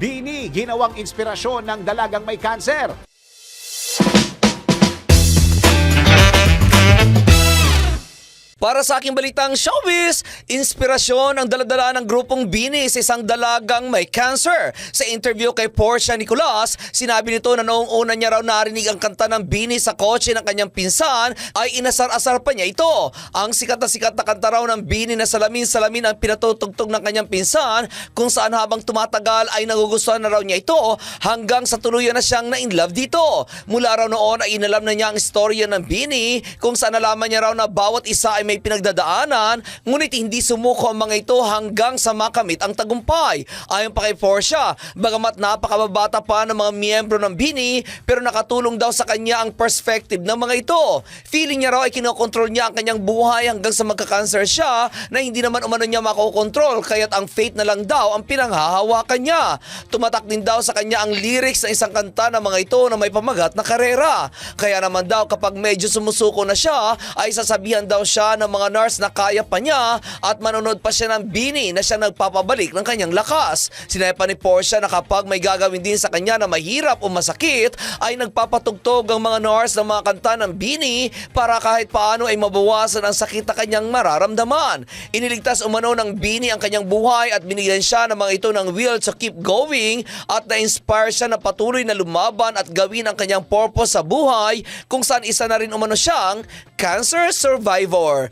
Bini, ginawang inspirasyon ng dalagang may kanser. Para sa aking balitang showbiz, inspirasyon ang daladala ng grupong Bini sa isang dalagang may cancer. Sa interview kay Portia Nicolas, sinabi nito na noong una niya raw narinig ang kanta ng Bini sa kotse ng kanyang pinsan, ay inasar-asar pa niya ito. Ang sikat na sikat na kanta raw ng Bini na salamin-salamin ang pinatutugtog ng kanyang pinsan, kung saan habang tumatagal ay nagugustuhan na raw niya ito hanggang sa tuluyan na siyang na-in-love dito. Mula raw noon ay inalam na niya ang istorya ng Bini, kung saan nalaman niya raw na bawat isa ay may pinagdadaanan, ngunit hindi sumuko ang mga ito hanggang sa makamit ang tagumpay. Ayon pa kay Portia, bagamat napakababata pa ng mga miyembro ng Bini, pero nakatulong daw sa kanya ang perspective ng mga ito. Feeling niya raw ay kinokontrol niya ang kanyang buhay hanggang sa magka-cancer siya na hindi naman umano niya makokontrol kaya't ang fate na lang daw ang pinanghahawakan niya. Tumatak din daw sa kanya ang lyrics ng isang kanta ng mga ito na may pamagat na karera. Kaya naman daw kapag medyo sumusuko na siya ay sasabihan daw siya ng mga nurse na kaya pa niya at manonood pa siya ng bini na siya nagpapabalik ng kanyang lakas. Sinabi pa ni Portia na kapag may gagawin din sa kanya na mahirap o masakit ay nagpapatugtog ang mga nurse ng mga kanta ng bini para kahit paano ay mabawasan ang sakit na kanyang mararamdaman. Iniligtas umano ng bini ang kanyang buhay at binigyan siya ng mga ito ng will to keep going at na-inspire siya na patuloy na lumaban at gawin ang kanyang purpose sa buhay kung saan isa na rin umano siyang cancer survivor.